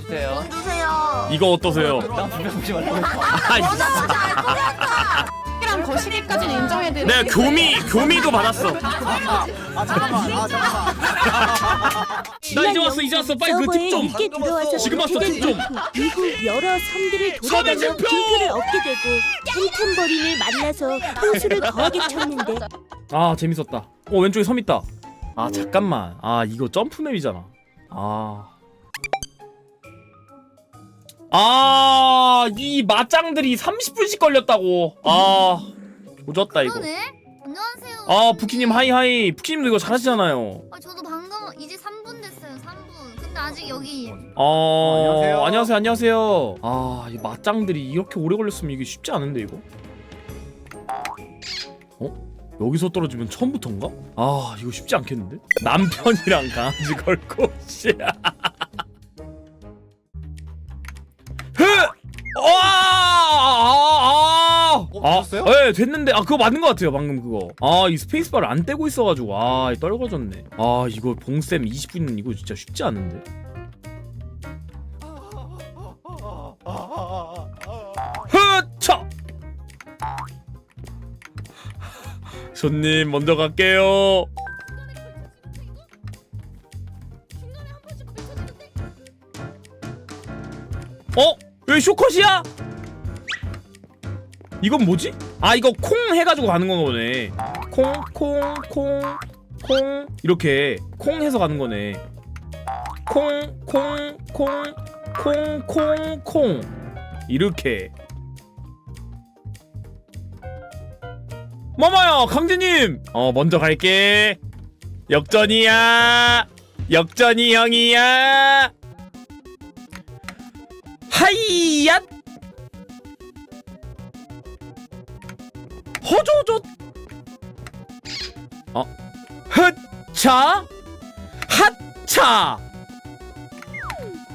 주세요. 돈 주세요. 이거 어떠세요? 나 분명 보지 말라고. 아, 이- 이랑 거시기까지는 인정해드려. 내가 교미 교미도 받았어. 아 잠깐만 아 잠깐만 나 이제 왔어 이제 왔어 빨리 그팁 좀. 늦게 들어와서 지금 왔어, 그렇게 팁 좀. 된 미국 여러 섬들을 돌아다녀 챔피언! 딩크를 얻게 되고 템템버린을 만나서 호수를 거하게 쳤는데 아 재밌었다. 어 왼쪽에 섬 있다. 아 잠깐만. 아 이거 점프맵이잖아. 아. 아, 이 맞짱들이 30분씩 걸렸다고. 아, 조졌다 이거. 그러네. 안녕하세요. 아, 부키님 하이 하이. 부키님도 이거 잘하시잖아요. 아, 저도 방금 이제 3분 됐어요. 3분. 근데 아직 여기 어, 안녕하세요. 안녕하세요, 안녕하세요. 아, 이 맞짱들이 이렇게 오래 걸렸으면 이게 쉽지 않은데 이거. 어? 여기서 떨어지면 처음부터인가? 아, 이거 쉽지 않겠는데? 남편이랑 강아지 걸고 씨. 흐! 아, 됐어요? 예, 됐는데 아 그거 맞는 것 같아요 방금 그거. 아 이 스페이스바를 안 떼고 있어가지고 아 떨궈졌네. 아 이거 봉쌤 20분 이거 진짜 쉽지 않은데. 흐차! 손님 먼저 갈게요. 어? 왜 쇼컷이야? 이건 뭐지? 아 이거 콩 해가지고 가는 건가 보네. 콩, 콩, 콩, 콩 이렇게 콩 해서 가는 거네. 콩, 콩, 콩, 콩, 콩, 콩 이렇게. 마마야, 강진님. 어 먼저 갈게. 역전이야. 역전이 형이야. 하이얏. 허조조 어 흐차 핫차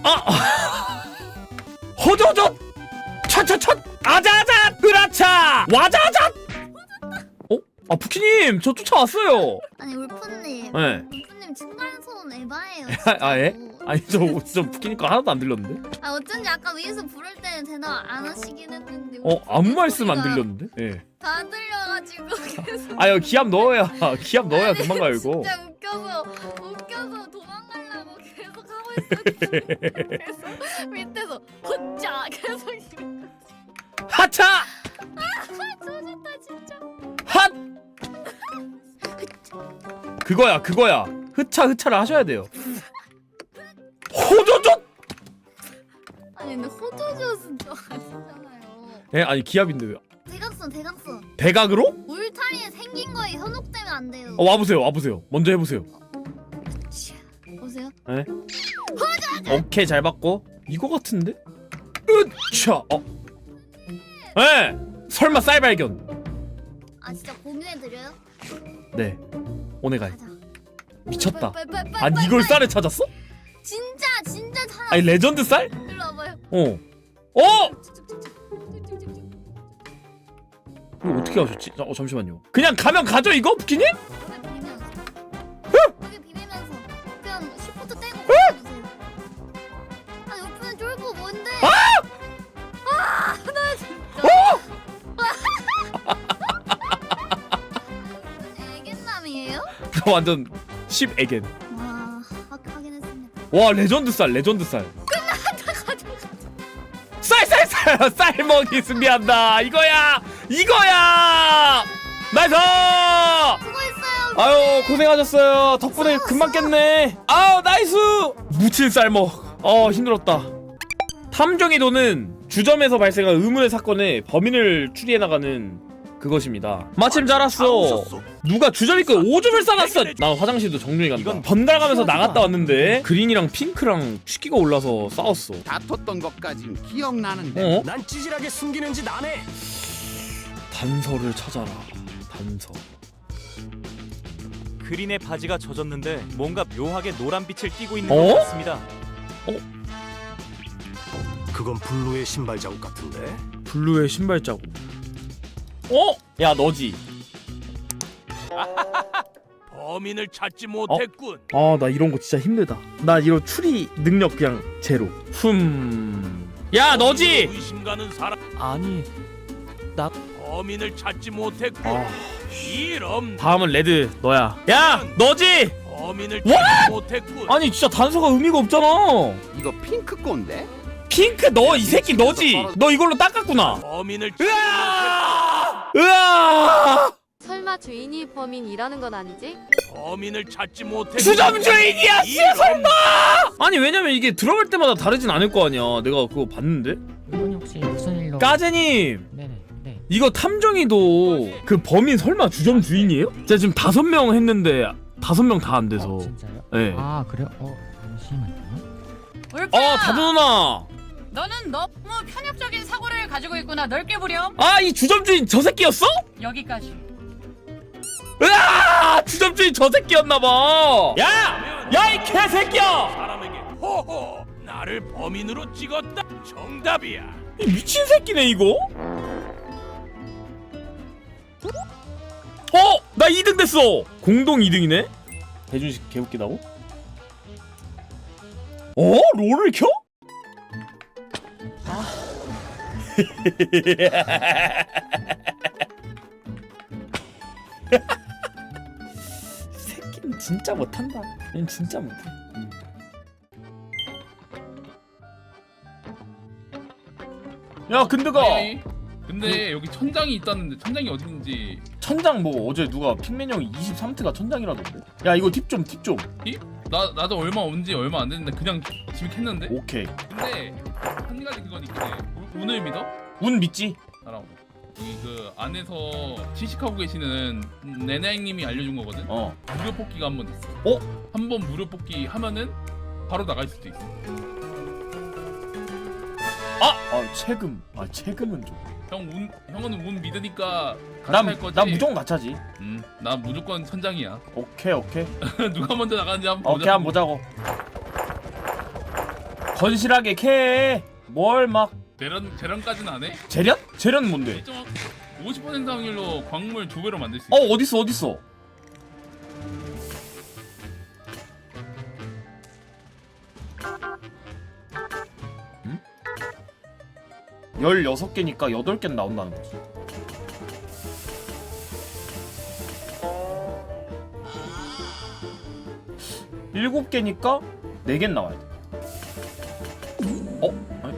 아 허조조 차차차 아자아자 으라차 와자자 어? 아 부키님 저 쫓아왔어요 아니 울프님. 네. 울프님 층간소음 에바예요. 아, 예? 진짜로. 아 니 저, 저 부키님 거 하나도 안 들렸는데? 아 어쩐지 아까 위에서 부를 때는 대답 안 하시긴 했는데. 어 아무 말씀 안 들렸는데? 예. 다 들려가지고 계속. 아유 기합 넣어야 기합 넣어야 아니, 금방 가요 이거. 진짜 웃겨서 웃겨서 도망가려고 계속 하고 있었는데. 그래서 밑에서 혼자 계속 하차! 조졌다 진짜. 핫! 그거야 그거야. 흐차 흐차를 하셔야 돼요 아시잖아요. 예 아니 기합인데 왜 대각선 대각선. 대각으로 울타리에 생긴 거에 현혹되면 안 돼요. 어 와보세요 와보세요 먼저 해보세요. 보세요. 오케이 잘 받고 이거 같은데 으차 어 예. 설마 쌀 발견 아 진짜 공유해 드려요? 네 오네가이 가자. 미쳤다 빨리, 빨리, 빨리, 아니 빨리, 이걸 빨리. 쌀을 찾았어 진짜 진짜 찾아. 아니 레전드 쌀 일로 와봐요. 어. 어! 이거 어떻게 하셨지? 자, 어, 잠시만요. 그냥 가면 가죠 이거 부키님? 여기. 여기 비비면서 그냥 떼고 뭔데? 아! 나 진짜. 애견남이에요? 저 완전 10 에겐. 와 확- 확인했습니다. 와 레전드 쌀 레전드 쌀. 다 가져가. 쌀 쌀 쌀 쌀 먹이 준비한다. 이거야 이거야. 나이스. 수고했어요. 아유 고생하셨어요. 덕분에 금방 깼네. 아우 나이스. 무칠 쌀먹. 어 힘들었다. 탐정의 도는 주점에서 발생한 의문의 사건에 범인을 추리해 나가는 그것입니다. 마침 잘 왔어. 누가 주점이 거 오줌을 싸놨어. 나 화장실도 정중히 간다. 번달 가면서 나갔다 왔는데 그린이랑 핑크랑 취기가 올라서 싸웠어. 다퉜던 것까진 기억나는데 어? 난 찌질하게 숨기는 짓안 해. 단서를 찾아라. 단서. 그린의 바지가 젖었는데 뭔가 묘하게 노란 빛을 띠고 있는 어? 것 같습니다. 그건 블루의 신발 자국 같은데. 블루의 신발 자국. 어? 야 너지. 범인을 찾지 못했군. 아 나 이런 거 진짜 힘들다 나 이런 추리 능력 그냥 제로 흠 야 너지 의심 가는 사람 아니 범인을 찾지 못했군. 아, 이런 다음은 레드 너야 야 너지 범인을 What? 찾지 못했군. 아니 진짜 단서가 의미가 없잖아 이거 핑크 꼰대? 핑크 너 이 새끼 너지 너 이걸로 닦았구나 범인을 찾지 으아 으아 설마 주인이 범인이라는 건 아니지? 범인을 찾지 못했군. 주점 주인이야 씨 이런 설마 아니 왜냐면 이게 들어갈 때마다 다르진 않을 거 아니야 내가 그거 봤는데 이분이 혹시 무슨 일로? 까제님 네네 네. 이거 탐정이도 그 범인 설마 주점 주인이에요? 제가 지금 다섯 명 했는데 다섯 명 다 안 돼서 어, 진짜요? 네. 아 그래요? 어 잠시만요. 어 다두 누나 너는 너무 편협적인 사고를 가지고 있구나. 넓게 보렴. 아 이 주점 주인 저 새끼였어? 여기까지. 으아 주점 주인 저 새끼였나봐 야 야 이 개새끼야 사람에게 호호 나를 범인으로 찍었다. 정답이야. 이 미친 새끼네 이거 어? 나 2등 됐어 공동 2등이네 대준식 개웃기다고? 어? 롤을 켜? 아. 새끼는 진짜 못한다 얘는 진짜 못해 음. 야 근데가 네. 근데 여기 천장이 있다는데 천장이 어디 있는지 천장 뭐 어제 누가 핑맨 형이 23트가 천장이라던데? 야 이거 팁 좀 팁 좀. 나 나도 얼마 온지 얼마 안 됐는데 그냥 지목했는데? 오케이. 근데 한 가지 그건 있긴 해. 오- 오늘 믿어? 운 믿지? 나라고 이그 안에서 취식하고 계시는 네네님이 알려준 거거든? 어. 무료 뽑기가 한 번 있어. 어? 한 번 무료 뽑기 하면은 바로 나갈 수도 있어 아! 아 체금. 아 체금은 형운 형은 운 믿으니까 같이 할 거지? 난 무조건 가차지. 음 나 무조건 천장이야. 오케이 오케이. 누가 먼저 나가는지 한번 오케이 한번 보자고. 건실하게 캐 뭘막. 재련 재련까지는 안 해? 재련? 재련 뭔데? 일정 50% 확률로 광물 두 배로 만들 수 어. 있어 어딨어 어딨어 16개니까 8개는 나온다는 거지 일곱 개니까 네 개는 나와야 돼. 어? 아니.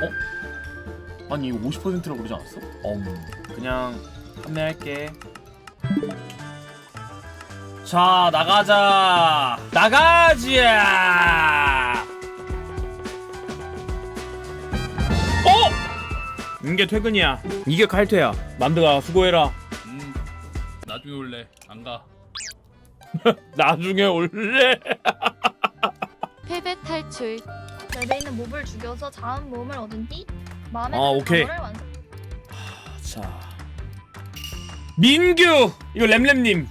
어? 아니 이거 50%라고 그러지 않았어? 음. 그냥 판매할게. 자 나가자. 나가자. 이게 퇴근이야. 이게 칼퇴야. 만드가 수고해라. 음 나중에 올래 안 가 나중에 올래. 패배 탈출. 있는 몹을 죽여서 자은 몸을 얻은 뒤 마음에 아, 드는 오케이. 단어를 완성. 자 민규 이거 램램님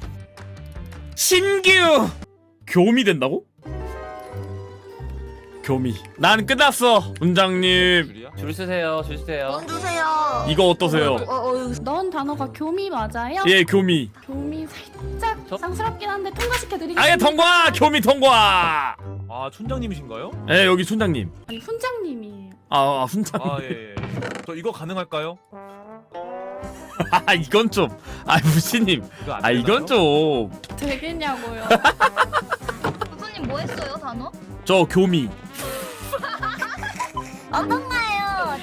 신규 교미 된다고? 교미 난 끝났어 원장님 줄 서세요 줄 서세요 돈 주세요. 이거 어떠세요? 넣은 단어가 교미 맞아요? 예 교미 교미 살짝 저- 쌍스럽긴 한데 통과시켜 드리겠습니다. 아예 통과 교미 통과 아 촌장님이신가요? 예 여기 촌장님 아니 훈장님이에요. 아, 아 훈장 아 예. 예. 저 이거 가능할까요? 아 이건 좀 아 무시님 이거 안아 이건 되나요? 되겠냐고요. 교수님 뭐 했어요 단어? 좀저 교미 어떤가요?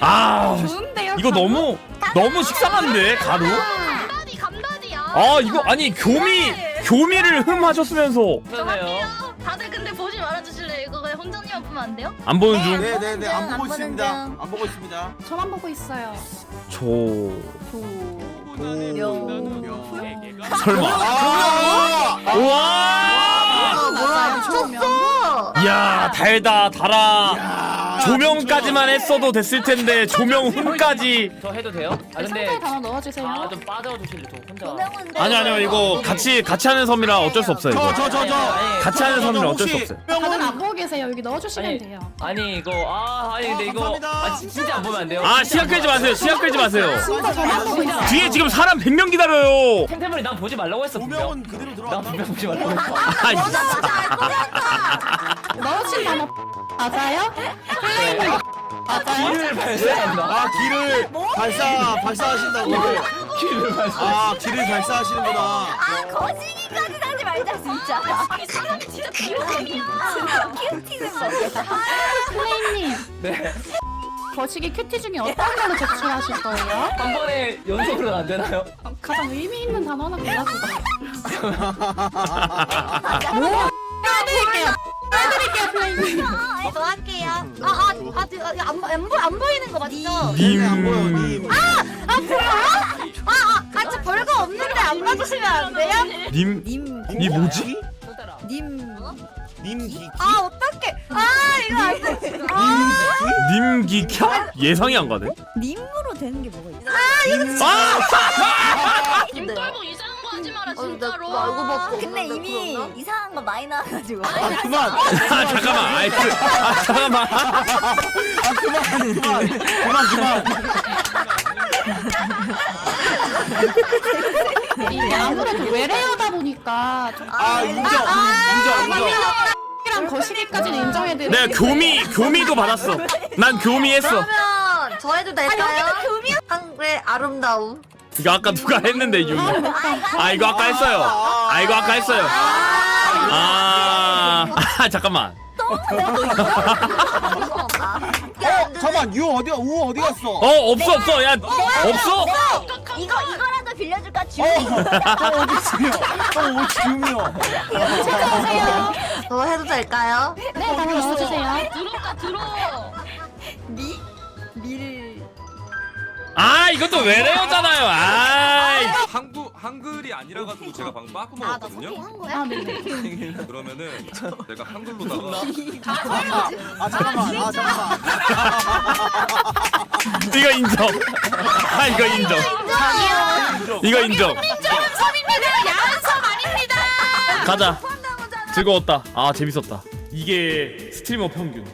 아 좋은데요. 이거 단어? 너무 너무 식상한데 가루 감다디 감다디야. 아 이거 아니 교미 교미를 흠하셨으면서 정확해요. 다들 근데 보지 말아주실래요? 이거 그냥 혼자님만 보면 안 돼요? 안 보는 중 네 네 네 안 보고 안 보는 있습니다. 중. 안 보고 있습니다. 저만 보고 있어요. 저 설마 아, 우와 맞아요. 저 명분. 이야 달다 달아 조명까지만 했어도 됐을 텐데 조명 훈까지. 저 해도 돼요? 아 근데 다 넣어주세요. 아좀 빠져 주실래? 저 혼자. 아니 아니요. 이거 같이 같이 하는 섬이라 어쩔 수 없어요 이거. 저 저 저저 같이 하는 섬이라 어쩔 수 없어요. 다들 안 보고 계세요. 여기 넣어주시면 아니, 돼요. 아니 이거 아 아니 근데 이거 감사합니다. 아 진- 진짜 안 보면 안 돼요? 아 시간 끌지 마세요. 시간 끌지 마세요. 진짜 보고 있어. 뒤에 지금 사람 100명 기다려요. 템템버리 난 보지 말라고 했어 분명. 조명은 그대로 난 들어왔다. 분명 보지 말라고 했어. 아, 이- 넣으신 단어 맞아요? 맞아요? 길을 발사한다 아 길을 발사 발사하신다고 길을 발사 아 길을 발사하시는구나 아 거시기까지 하지 말자 진짜. 이 사람 진짜 귀여워. 키우티는 거. 플레이님 네. 거시기 큐티 중에 어떤 걸로 제출하실 거예요? 한 번에 연속으로는 안 되나요? 가장 의미 있는 단어 하나 골라주세요. 뭐? 해드릴게요. 해드릴게요, 플레이님. 저 할게요. 아아아 안, 안, 보- 안 보이는 거 맞죠? 님 안 보여 님아 보여요? 아아 아, 진짜 별거 없는데 안 봐주시면 안 돼요? 님, 이 뭐지? 님기 아 어떡해. 아 이거 안 돼. 아 님 기캬? 예상이 안 가네 님으로 되는 게 뭐가 있어? 아 거 하지 마라 진짜로. 근데 이미 이상한 거 많이 나와가지고. 아 그만. 아 잠깐만. 아이 그, 아 잠깐만. 아 그만. 그만 그만. 그만 이게 아무래도 외래어다 보니까 좀 아 인정. 인정 인정. 거시기까지는 인정해드릴게요. 내가 교미 교미도 받았어. 난 교미했어. 그러면 저 해도 될까요? 한국의 아름다움. 이거 아까 누가 했는데 유미 아 이거 아까 했어요. 아 이거 아까 했어요. 아, 아 잠깐만. 어 잠깐 유 어디 우 어디 갔어? 어 없어 없어. 야 없어? 이거 이거라도 빌려줄까 주? 어 어디 지금이요 어 어디 지금이요? 저 해도 될까요? 네, 단어 넣어주세요. 들어가 들어. 아 이것도 외래어잖아요. 아이 한국 한글이 아니라 가지고 제가 방금 빠꾸 먹었거든요. 한 거야? 아, 네. 그러면은 내가 한글로다가 아 잠깐만 아 잠깐만. 이거 인정. 아 이거 인정. 이거 인정. 야한 섬 아닙니다. 가자. 즐거웠다. 아 재밌었다. 이게 스트리머 평균